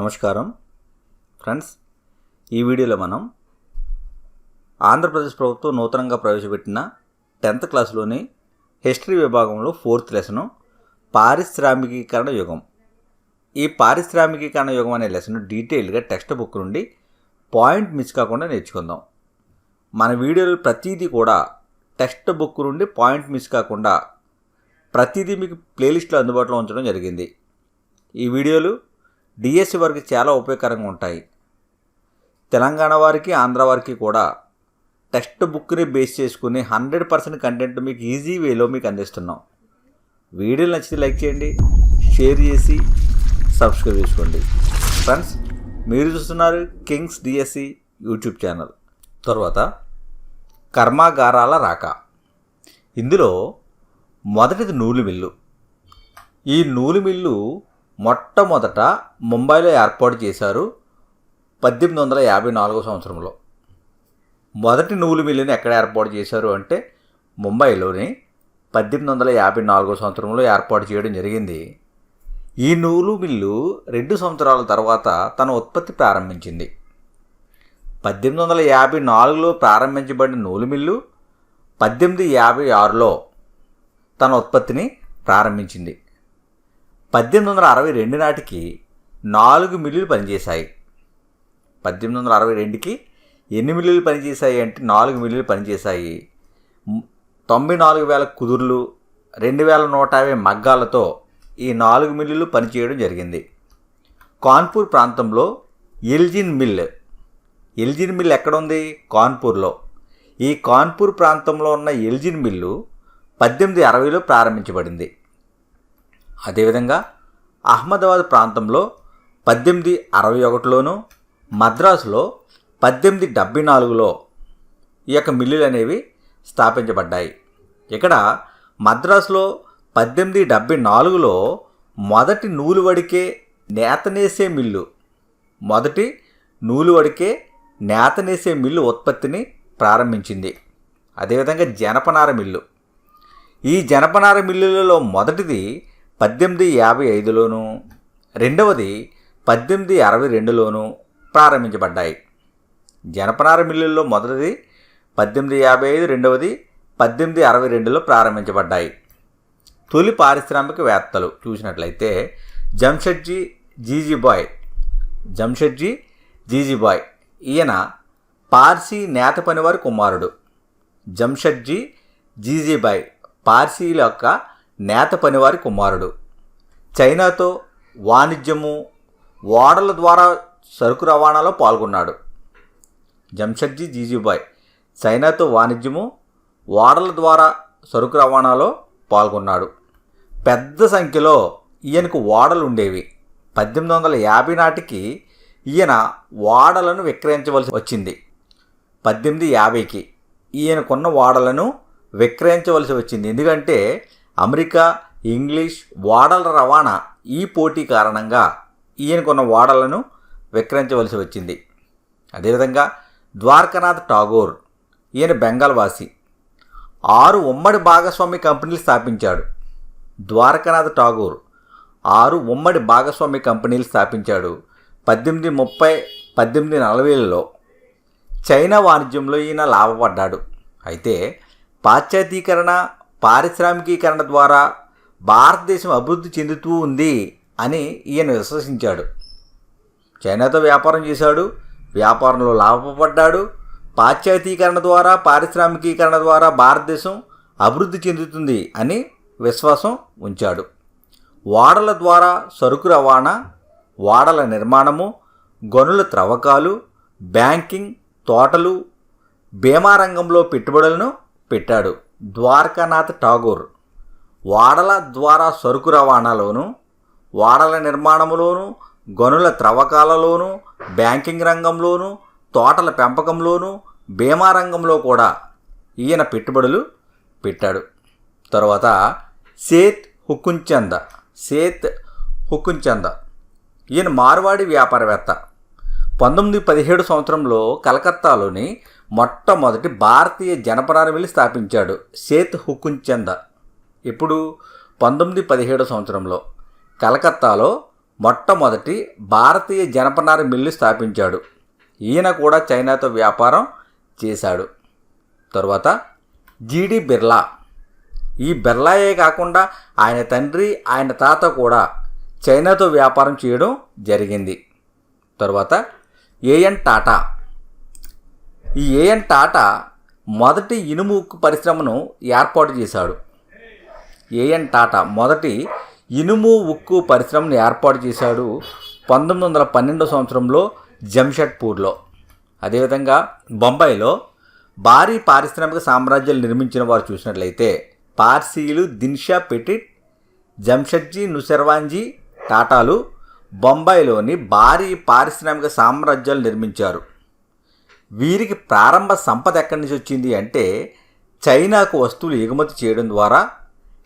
నమస్కారం. ఫ్రెండ్స్ ఈ వీడియోలో మనం ఆంధ్రప్రదేశ్ ప్రభుత్వం నూతనంగా ప్రవేశపెట్టిన టెన్త్ క్లాస్లోని హిస్టరీ విభాగంలో ఫోర్త్ లెసను పారిశ్రామికీకరణ యుగం. ఈ పారిశ్రామికీకరణ యుగం అనే లెసన్ డీటెయిల్గా టెక్స్ట్ బుక్ నుండి పాయింట్ మిస్ కాకుండా నేర్చుకుందాం. మన వీడియోలు ప్రతిదీ కూడా టెక్స్ట్ బుక్ నుండి పాయింట్ మిస్ కాకుండా ప్రతిదీ మీకు ప్లేలిస్ట్లో అందుబాటులో ఉంచడం జరిగింది. ఈ వీడియోలు డిఎస్సి వారికి చాలా ఉపయోగకరంగా ఉంటాయి. తెలంగాణ వారికి ఆంధ్ర వారికి కూడా టెక్స్ట్ బుక్ని బేస్ చేసుకుని హండ్రెడ్ పర్సెంట్ కంటెంట్ మీకు ఈజీ వేలో మీకు అందిస్తున్నాం. వీడియోలు నచ్చితే లైక్ చేయండి షేర్ చేసి సబ్స్క్రైబ్ చేసుకోండి. ఫ్రెండ్స్ మీరు చూస్తున్నారు కింగ్స్ డిఎస్సి యూట్యూబ్ ఛానల్. తర్వాత కర్మాగారాల రాక. ఇందులో మొదటిది నూలు మిల్లు. ఈ నూలు మిల్లు మొట్టమొదట ముంబైలో ఏర్పాటు చేశారు పద్దెనిమిది వందల యాభై నాలుగో సంవత్సరంలో. మొదటి నూలు మిల్లుని ఎక్కడ ఏర్పాటు చేశారు అంటే ముంబైలోని పద్దెనిమిది వందల యాభై నాలుగో సంవత్సరంలో ఏర్పాటు చేయడం జరిగింది. ఈ నూలు మిల్లు రెండు సంవత్సరాల తర్వాత తన ఉత్పత్తి ప్రారంభించింది. పద్దెనిమిది వందల యాభై నాలుగులో ప్రారంభించబడిన నూలు మిల్లు పద్దెనిమిది యాభై ఆరులో తన ఉత్పత్తిని ప్రారంభించింది. పద్దెనిమిది వందల అరవై రెండు నాటికి నాలుగు మిల్లులు పనిచేశాయి. పద్దెనిమిది వందల అరవై రెండుకి ఎన్ని మిల్లులు పనిచేశాయి అంటే నాలుగు మిల్లులు పనిచేశాయి. తొంభై నాలుగు వేల కుదుర్లు రెండు వేల నూట యాభై మగ్గాలతో ఈ నాలుగు మిల్లులు పనిచేయడం జరిగింది. కాన్పూర్ ప్రాంతంలో ఎల్జిన్ మిల్ ఎల్జిన్ మిల్ ఎక్కడ ఉంది కాన్పూర్లో. ఈ కాన్పూర్ ప్రాంతంలో ఉన్న ఎల్జిన్ మిల్లు పద్దెనిమిది అరవైలో ప్రారంభించబడింది. అదేవిధంగా అహ్మదాబాద్ ప్రాంతంలో పద్దెనిమిది అరవై ఒకటిలోను మద్రాసులో పద్దెనిమిది డెబ్బై నాలుగులో ఈ యొక్క మిల్లులు అనేవి స్థాపించబడ్డాయి. ఇక్కడ మద్రాసులో పద్దెనిమిది డెబ్బై నాలుగులో మొదటి నూలు వడికే నేతనేసే మిల్లు మొదటి నూలు వడికే నేతనేసే మిల్లు ఉత్పత్తిని ప్రారంభించింది. అదేవిధంగా జనపనార మిల్లు. ఈ జనపనార మిల్లులలో మొదటిది పద్దెనిమిది యాభై ఐదులోను రెండవది పద్దెనిమిది అరవై రెండులోను ప్రారంభించబడ్డాయి. జనపనార మిల్లుల్లో మొదటిది పద్దెనిమిది యాభై ఐదు రెండవది పద్దెనిమిది అరవై రెండులో ప్రారంభించబడ్డాయి. తొలి పారిశ్రామికవేత్తలు చూసినట్లయితే జంషెడ్జీ జీజీబాయ్ జంషెడ్జీ జీజీబాయ్ ఈయన పార్సీ నేత పనివారి కుమారుడు. జంషెడ్జీ జీజీబాయ్ పార్సీల యొక్క నేత పనివారి కుమారుడు. చైనాతో వాణిజ్యము ఓడల ద్వారా సరుకు రవాణాలో పాల్గొన్నాడు. జంషెడ్జీ జీజీబాయ్ చైనాతో వాణిజ్యము ఓడల ద్వారా సరుకు రవాణాలో పాల్గొన్నాడు. పెద్ద సంఖ్యలో ఈయనకు ఓడలు ఉండేవి. పద్దెనిమిది వందల యాభై నాటికి ఈయన ఓడలను విక్రయించవలసి వచ్చింది. పద్దెనిమిది యాభైకి ఈయనకున్న ఓడలను విక్రయించవలసి వచ్చింది. ఎందుకంటే అమెరికా ఇంగ్లీష్ ఓడల రవాణా ఈ పోటీ కారణంగా ఈయనకున్న ఓడలను విక్రయించవలసి వచ్చింది. అదేవిధంగా ద్వారకానాథ్ ఠాగూర్ ఈయన బెంగాల్ వాసి ఆరు ఉమ్మడి భాగస్వామి కంపెనీలు స్థాపించాడు. ద్వారకానాథ్ ఠాగూర్ ఆరు ఉమ్మడి భాగస్వామి కంపెనీలు స్థాపించాడు. పద్దెనిమిది ముప్పై పద్దెనిమిది నలభైలలో చైనా వాణిజ్యంలో ఈయన లాభపడ్డాడు. అయితే పాశ్చాత్యీకరణ పారిశ్రామికీకరణ ద్వారా భారతదేశం అభివృద్ధి చెందుతూ ఉంది అని ఈయన విశ్వసించాడు. చైనాతో వ్యాపారం చేశాడు వ్యాపారంలో లాభపడ్డాడు. పాశ్చాత్యీకరణ ద్వారా పారిశ్రామికీకరణ ద్వారా భారతదేశం అభివృద్ధి చెందుతుంది అని విశ్వాసం ఉంచాడు. ఓడల ద్వారా సరుకు రవాణా ఓడల నిర్మాణము గనుల త్రవ్వకాలు బ్యాంకింగ్ తోటలు బీమా రంగంలో పెట్టుబడులను పెట్టాడు. ద్వారకానాథ్ ఠాగూర్. ఓడల ద్వారా సరుకు రవాణాలోను ఓడల నిర్మాణంలోను గనుల త్రవ్వకాలలోను బ్యాంకింగ్ రంగంలోను తోటల పెంపకంలోను బీమా రంగంలో కూడా ఈయన పెట్టుబడులు పెట్టాడు. తర్వాత సేత్ హుకుంచంద సేత్ హుకుంచంద. ఈయన మార్వాడి వ్యాపారవేత్త. పంతొమ్మిది పదిహేడు సంవత్సరంలో కలకత్తాలోని మొట్టమొదటి భారతీయ జనపనార మిల్లు స్థాపించాడు సేత్ హుకుంచంద. ఇప్పుడు పంతొమ్మిది పదిహేడు సంవత్సరంలో కలకత్తాలో మొట్టమొదటి భారతీయ జనపనార మిల్లు స్థాపించాడు. ఈయన కూడా చైనాతో వ్యాపారం చేశాడు. తరువాత జీడి బిర్లా. ఈ బిర్లాయే కాకుండా ఆయన తండ్రి ఆయన తాత కూడా చైనాతో వ్యాపారం చేయడం జరిగింది. తరువాత ఏఎన్ టాటా. ఈ ఏఎన్ టాటా మొదటి ఇనుము ఉక్కు పరిశ్రమను ఏర్పాటు చేశాడు. ఏఎన్ టాటా మొదటి ఇనుము ఉక్కు పరిశ్రమను ఏర్పాటు చేశాడు పంతొమ్మిది వందల పన్నెండో సంవత్సరంలో జంషెడ్పూర్లో. అదేవిధంగా బొంబాయిలో భారీ పారిశ్రామిక సామ్రాజ్యాలు నిర్మించిన వారు చూసినట్లయితే పార్సీలు దిన్షా పెటిట్ జంషెడ్జీ నుసెర్వాంజీ టాటాలు బొంబాయిలోని భారీ పారిశ్రామిక సామ్రాజ్యాలు నిర్మించారు. వీరికి ప్రారంభ సంపద ఎక్కడి నుంచి వచ్చింది అంటే చైనాకు వస్తువులు ఎగుమతి చేయడం ద్వారా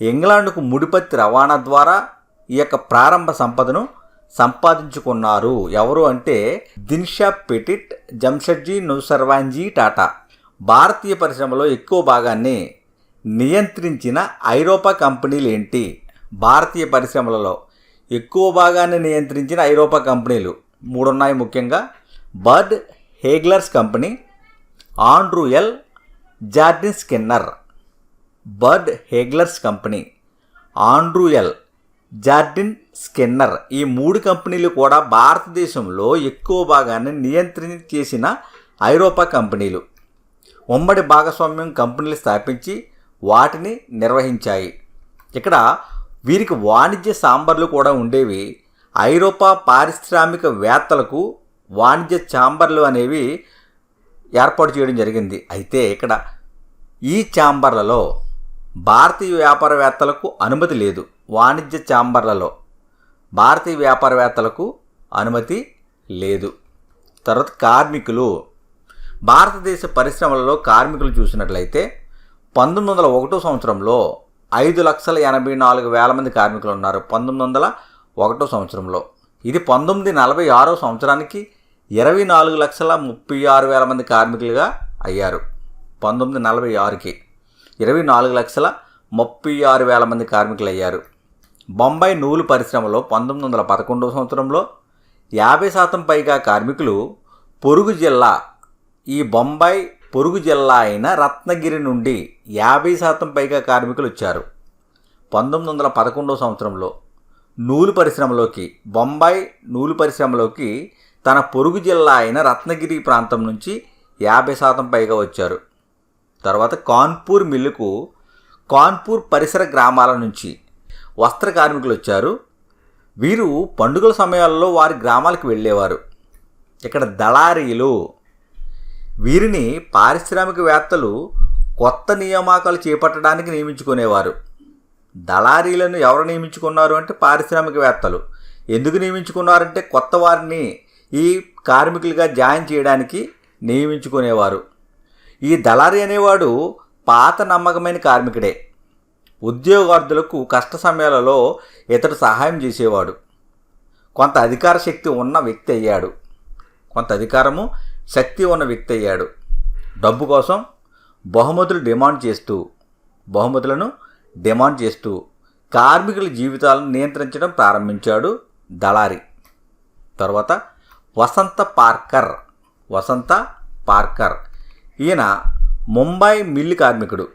ఇంగ్లాండ్కు ముడిపత్తి రవాణా ద్వారా ఈ యొక్క ప్రారంభ సంపదను సంపాదించుకున్నారు. ఎవరు అంటే దిన్షా పెటిట్ జంషెడ్జీ నుసర్వాంజీ టాటా. భారతీయ పరిశ్రమలో ఎక్కువ భాగాన్ని నియంత్రించిన ఐరోపా కంపెనీలు ఏంటి? భారతీయ పరిశ్రమలలో ఎక్కువ భాగాన్ని నియంత్రించిన ఐరోపా కంపెనీలు మూడున్నాయి ముఖ్యంగా. Bird Heilgers company Andrew Yule Jardine Skinner Bird Heilgers company Andrew Yule Jardine Skinner ఈ మూడు కంపెనీలు కూడా భారతదేశంలో ఎక్కువ భాగాన్ని నియంత్రణ చేసిన ఐరోపా కంపెనీలు. ఉమ్మడి భాగస్వామ్యం కంపెనీలు స్థాపించి వాటిని నిర్వహించాయి. ఇక్కడ వీరికి వాణిజ్య సాంబర్లు కూడా ఉండేవి. ఐరోపా పారిశ్రామిక వేత్తలకు వాణిజ్య ఛాంబర్లు అనేవి ఏర్పాటు చేయడం జరిగింది. అయితే ఇక్కడ ఈ ఛాంబర్లలో భారతీయ వ్యాపారవేత్తలకు అనుమతి లేదు. వాణిజ్య ఛాంబర్లలో భారతీయ వ్యాపారవేత్తలకు అనుమతి లేదు. తర్వాత కార్మికులు భారతదేశ పరిశ్రమలలో కార్మికులు చూసినట్లయితే పంతొమ్మిది వందల ఒకటో సంవత్సరంలో ఐదు లక్షల ఎనభై నాలుగు వేల మంది కార్మికులు ఉన్నారు. పంతొమ్మిది వందల ఒకటో సంవత్సరంలో. ఇది పంతొమ్మిది నలభై ఆరో సంవత్సరానికి ఇరవై నాలుగు లక్షల ముప్పై ఆరు వేల మంది కార్మికులుగా అయ్యారు. పంతొమ్మిది నలభై ఆరుకి ఇరవై నాలుగు లక్షల ముప్పై ఆరు వేల మంది కార్మికులు అయ్యారు. బొంబాయి నూలు పరిశ్రమలో పంతొమ్మిది వందల పదకొండవ సంవత్సరంలో యాభై శాతం పైగా కార్మికులు పొరుగు జిల్లా ఈ బొంబాయి పొరుగు జిల్లా అయిన రత్నగిరి నుండి యాభై శాతం పైగా కార్మికులు వచ్చారు. పంతొమ్మిది వందల పదకొండవ సంవత్సరంలో నూలు పరిశ్రమలోకి బొంబాయి నూలు పరిశ్రమలోకి తన పొరుగు జిల్లా అయిన రత్నగిరి ప్రాంతం నుంచి యాభై శాతం పైగా వచ్చారు. తర్వాత కాన్పూర్ మిల్లుకు కాన్పూర్ పరిసర గ్రామాల నుంచి వస్త్ర కార్మికులు వచ్చారు. వీరు పండుగల సమయాల్లో వారి గ్రామాలకు వెళ్ళేవారు. ఇక్కడ దళారీలు వీరిని పారిశ్రామికవేత్తలు కొత్త నియామకాలు చేపట్టడానికి నియమించుకునేవారు. దళారీలను ఎవరు నియమించుకున్నారు అంటే పారిశ్రామికవేత్తలు ఎందుకు నియమించుకున్నారంటే కొత్త వారిని ఈ కార్మికులుగా జాయిన్ చేయడానికి నియమించుకునేవారు. ఈ దళారి అనేవాడు పాత నమ్మకమైన కార్మికుడే. ఉద్యోగార్థులకు కష్ట సమయాలలో ఇతడు సహాయం చేసేవాడు. కొంత అధికార శక్తి ఉన్న వ్యక్తి అయ్యాడు. కొంత అధికారము శక్తి ఉన్న వ్యక్తి అయ్యాడు. డబ్బు కోసం బహుమతులు డిమాండ్ చేస్తూ బహుమతులను డిమాండ్ చేస్తూ కార్మికుల జీవితాలను నియంత్రించడం ప్రారంభించాడు దళారి. తర్వాత వసంత పార్కర్ వసంత పార్కర్. ఈయన ముంబై మిల్లు కార్మికుడు.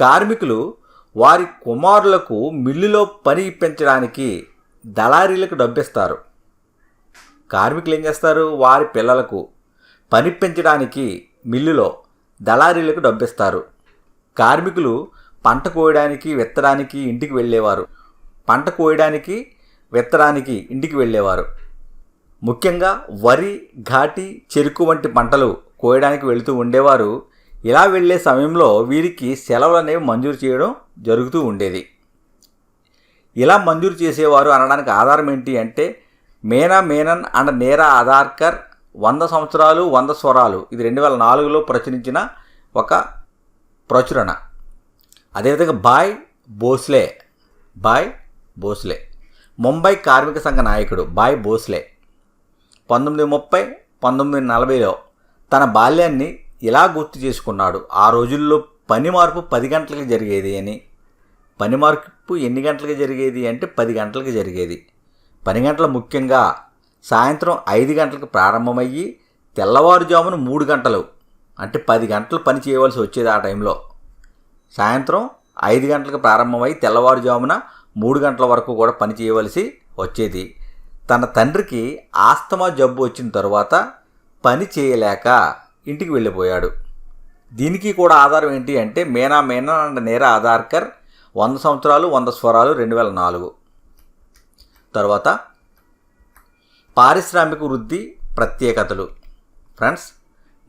కార్మికులు వారి కుమారులకు మిల్లులో పని ఇప్పించడానికి దళారీలకు డబ్బిస్తారు. కార్మికులు ఏం చేస్తారు? వారి పిల్లలకు పని పెంచడానికి మిల్లులో దళారీలకు డబ్బిస్తారు. కార్మికులు పంట కోయడానికి విత్తడానికి ఇంటికి వెళ్ళేవారు. పంట కోయడానికి విత్తడానికి ఇంటికి వెళ్ళేవారు. ముఖ్యంగా వరి ఘాటి చెరుకు వంటి పంటలు కోయడానికి వెళుతూ ఉండేవారు. ఇలా వెళ్ళే సమయంలో వీరికి సెలవులు అనేవి మంజూరు చేయడం జరుగుతూ ఉండేది. ఇలా మంజూరు చేసేవారు అనడానికి ఆధారం ఏంటి అంటే మేనా మేనన్ అండ్ నేరా ఆధార్కర్ వంద సంవత్సరాలు వంద స్వరాలు. ఇది రెండు వేల నాలుగులో ప్రచురించిన ఒక ప్రచురణ. అదేవిధంగా బాయ్ బోస్లే బాయ్ బోస్లే ముంబై కార్మిక సంఘ నాయకుడు బాయ్ బోస్లే పంతొమ్మిది ముప్పై పంతొమ్మిది నలభైలో తన బాల్యాన్ని ఇలా గుర్తు చేసుకున్నాడు? ఆ రోజుల్లో పని మార్పు పది గంటలకు జరిగేది అని. పని మార్పు ఎన్ని గంటలకి జరిగేది అంటే పది గంటలకు జరిగేది. పని గంటలు ముఖ్యంగా సాయంత్రం ఐదు గంటలకు ప్రారంభమయ్యి తెల్లవారుజామున మూడు గంటలు అంటే పది గంటలు పని చేయవలసి వచ్చేది ఆ టైంలో. సాయంత్రం ఐదు గంటలకు ప్రారంభమై తెల్లవారుజామున మూడు గంటల వరకు కూడా పని చేయవలసి వచ్చేది. తన తండ్రికి ఆస్తమా జబ్బు వచ్చిన తరువాత పని చేయలేక ఇంటికి వెళ్ళిపోయాడు. దీనికి కూడా ఆధారం ఏంటి అంటే మేనా మేనా అండ్ నేరా ఆధార్కర్ వంద సంవత్సరాలు వంద స్వరాలు రెండు వేల నాలుగు. తర్వాత పారిశ్రామిక వృద్ధి ప్రత్యేకతలు. ఫ్రెండ్స్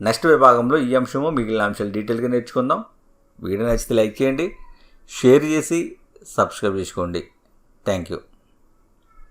నెక్స్ట్ విభాగంలో ఈ అంశము మిగిలిన అంశాలు డీటెయిల్గా నేర్చుకుందాం. వీడియో నచ్చితే లైక్ చేయండి షేర్ చేసి సబ్స్క్రైబ్ చేసుకోండి. Thank you.